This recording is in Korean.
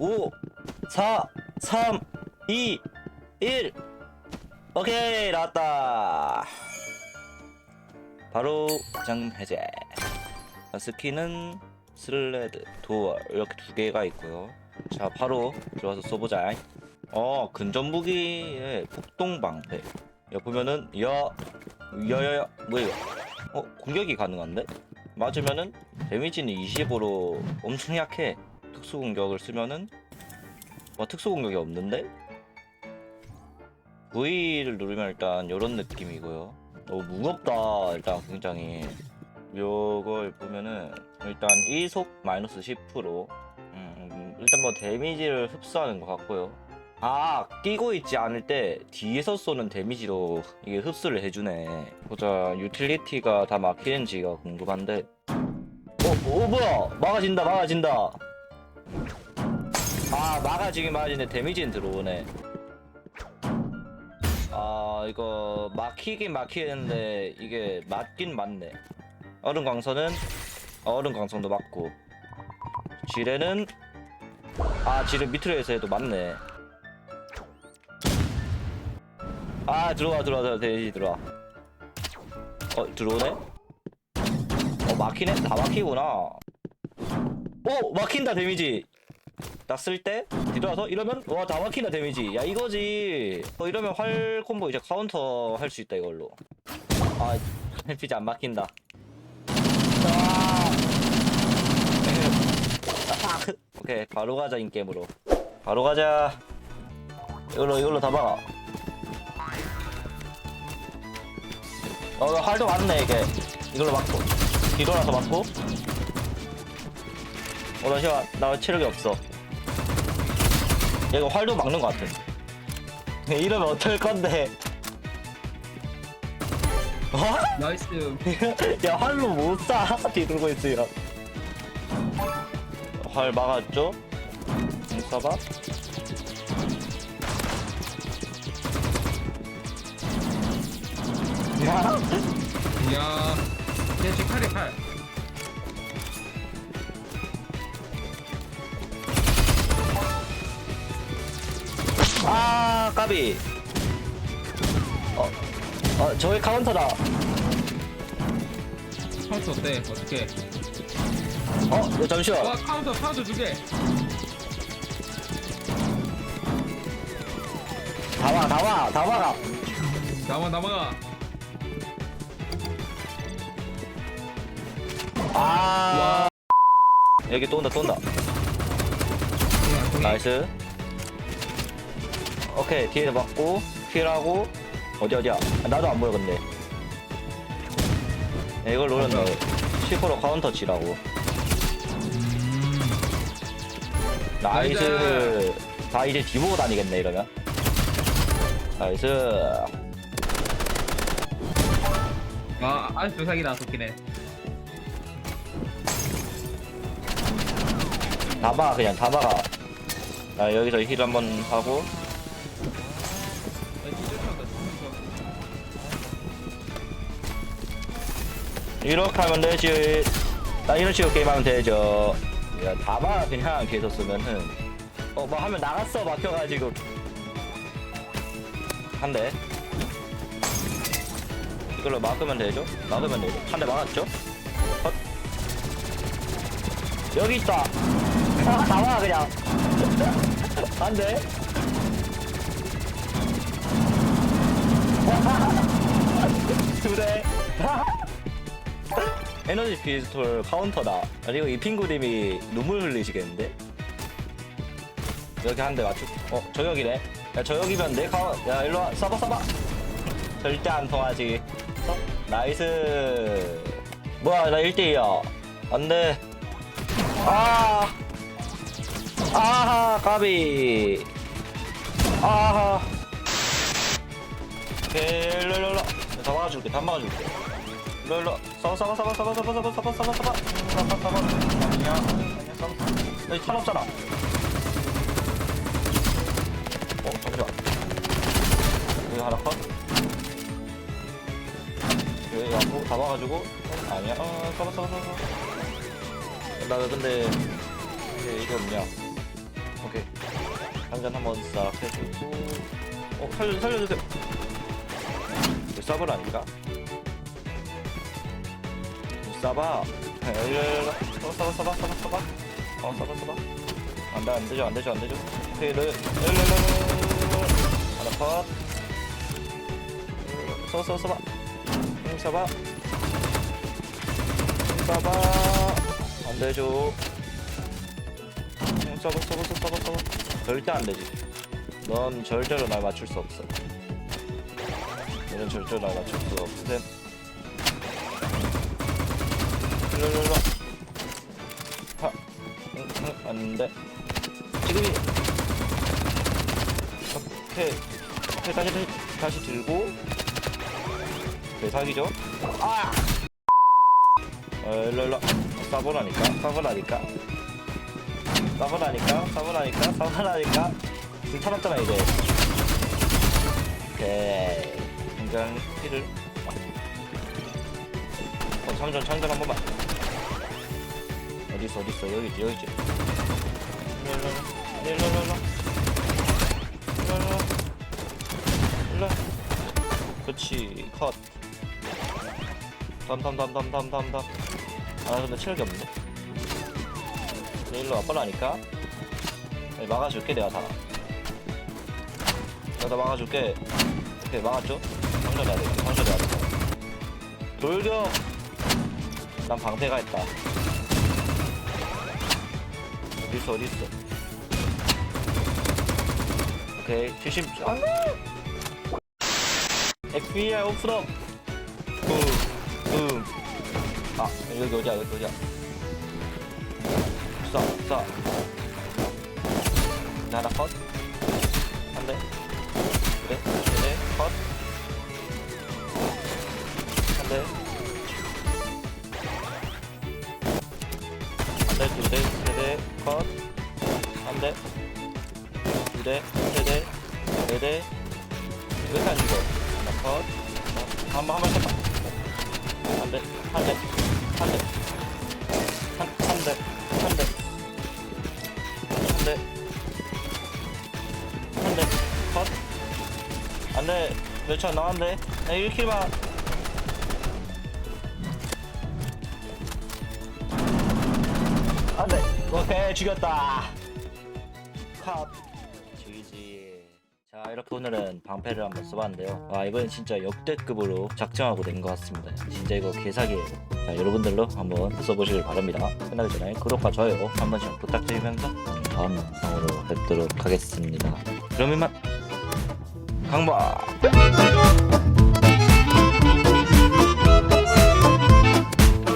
5, 4, 3, 2, 1. 오케이, 나왔다. 바로 잠금 해제. 스킨은 슬레드, 도어 이렇게 두 개가 있고요. 자, 바로 들어와서 써보자. 어, 근접무기의 폭동 방패. 여기 보면은 야, 야야야, 뭐야? 어, 공격이 가능한데? 맞으면은 데미지는 20으로 엄청 약해. 특수 공격을 쓰면은 와 특수 공격이 없는데? V를 누르면 일단 이런 느낌이고요. 너무 무겁다 일단 굉장히. 요걸 보면은 일단 이속 마이너스 10%. 음, 일단 뭐 데미지를 흡수하는 것 같고요. 아 끼고 있지 않을 때 뒤에서 쏘는 데미지로 이게 흡수를 해주네. 보자 유틸리티가 다 막히는지가 궁금한데. 어, 어 뭐야 막아진다 막아진다. 아 막아지긴 막아지는데 데미지는 들어오네. 아 이거 막히긴 막히는데 이게 맞긴 맞네. 얼음 광선은? 얼음 광선도 맞고. 지뢰는? 아 지뢰 밑으로 해서 해도 맞네. 아 들어와 들어와 들어와 데미지 들어와. 어 들어오네? 어 막히네? 다 막히구나 오 막힌다 데미지. 딱쓸 때? 뒤돌아서? 이러면? 와 다 막힌다 데미지. 야 이거지. 어 이러면 활 콤보 이제 카운터 할 수 있다 이걸로. 아 헬피지 안 막힌다. 아. 아, 오케이 바로 가자 인게임으로. 바로 가자. 이걸로 이걸로 다 막아. 어 활도 많네 이게. 이걸로 막고. 뒤돌아서 막고 어 잠시만 나 체력이 없어. 얘가 활도 막는 것 같아. 이러면 어떨 건데? 어? 나이스. 야 활로 못 쏴 뒤돌고 있으면 활 막았죠? 못 쏴봐 까비. 어, 어 저기 카운터다. 카운터 어때? 어떻게? 어 야, 잠시만. 와 카운터 카운터 두 개. 다 와, 다 와, 다 와라. 남아 남아가 아. 여기 또 온다, 또 온다. 나이스. 오케이, 뒤에서 맞고, 킬하고, 어디, 어디야. 아, 나도 안 보여, 근데. 네, 이걸 노렸네. 10% 카운터 치라고. 나이스. 다 이제 뒤보고 다니겠네, 이러면. 나이스. 아 아직도 사기다 도끼네 다 막아, 그냥 다 막아. 나 여기서 힐 한번 하고, 이렇게 하면 되지. 나 이런 식으로 게임하면 되죠. 야, 다봐 그냥 계속 쓰면은. 어, 뭐 하면 나갔어, 막혀가지고. 한 대. 이걸로 막으면 되죠? 막으면 되죠? 한 대 막았죠? 헛. 여기 있다. 아, 나와, 그냥. 안 돼. 에너지 피스톨 카운터다. 그리고 이 핑구님이 눈물 흘리시겠는데? 여기 한대 맞추. 어, 저격이네. 야, 저격이면 내 카운. 야, 일로 와. 쏴봐, 쏴봐. 절대 안 통하지. 어? 나이스. 뭐야, 나 1대2야. 안 돼. 아. 아하, 까비. 아하. 오케이, 일로, 일로, 일로. 다 막아줄게, 다 막아줄게. 일로 일로. 싸워 싸워 싸워 싸워 싸워 싸워 싸워 싸워 싸워 싸워 싸워 싸워 아니야 아니야 싸워 여기 탄 없잖아. 어 잠시만. 여기 하나 컷. 여기 갖고 잡아가지고. 어, 아니야 어 싸워 싸워 싸워 나 근데 이게 이게 없냐? 오케이. 장전 한번 싹 해주고. 어 살려 살려주세요. 이거 서버라니까 써봐. 일로 어 써봐 써봐 써봐 써봐. 어 써봐 써봐. 안 돼 안 되죠 안 되죠 안 되죠. 오케이 일로 일로 일로 하나 컷. 써봐 써봐 써봐. 응 써봐. 응 써봐. 안 되죠. 응 써봐 써봐 써봐 써봐 절대 안 되지. 넌 절대로 날 맞출 수 없어. 너는 절대로 날 맞출 수 없음 일로 일로 일로. 하 응, 응, 안돼 지금이 오케이. 오케이 다시 다시 들고. 오케이 사기죠? 아! 어, 일로 일로. 싸보라니까 싸보라니까. 싸보라니까 싸보라니까 싸보라니까. 지금 찾았잖아 이제. 오케이. 굉장히 피를. 어, 장전 장전 한 번만 어디 있어 어디 있어 여기지 여기 있지. 일로 일로 일로 일로 일로 일로 그렇지 컷. 담담담담담담담. 아 근데 체력이 없네. 일로 와빨라니까. 막아줄게 내가 다. 내가 다 막아줄게. 이렇게 막았죠? 황전해야 돼. 황전해야 돼. 돌격. 난 방패가 있다. 어딨어 어딨어? 오케이 70 안돼 FBI 오픈업 붐붐 아 여기 어디야 여기 어디야? 쏴 쏴. 하나 컷. 한대. 그래 그래 컷. 한대. 두대 세대 컷. 한 대. 두 대. 세 대. 네 대. 왜 이렇게 안 죽어 하나 컷 한 번 한번 했다. 한대. 한 대. 한 대. 한 한 대. 한 대. 한 대. 한 대. 컷. 안 돼. 몇초 안 남았는데. 나 1킬만 오케이 죽였다. 컷 죽이지. 자 이렇게 오늘은 방패를 한번 써봤는데요. 와 이번엔 진짜 역대급으로 작정하고 낸 것 같습니다. 진짜 이거 개사기예요. 자 여러분들로 한번 써보시길 바랍니다. 끝나기 전에 구독과 좋아요 한 번씩 부탁드리면서 다음 영상으로 뵙도록 하겠습니다. 그럼 이만 강바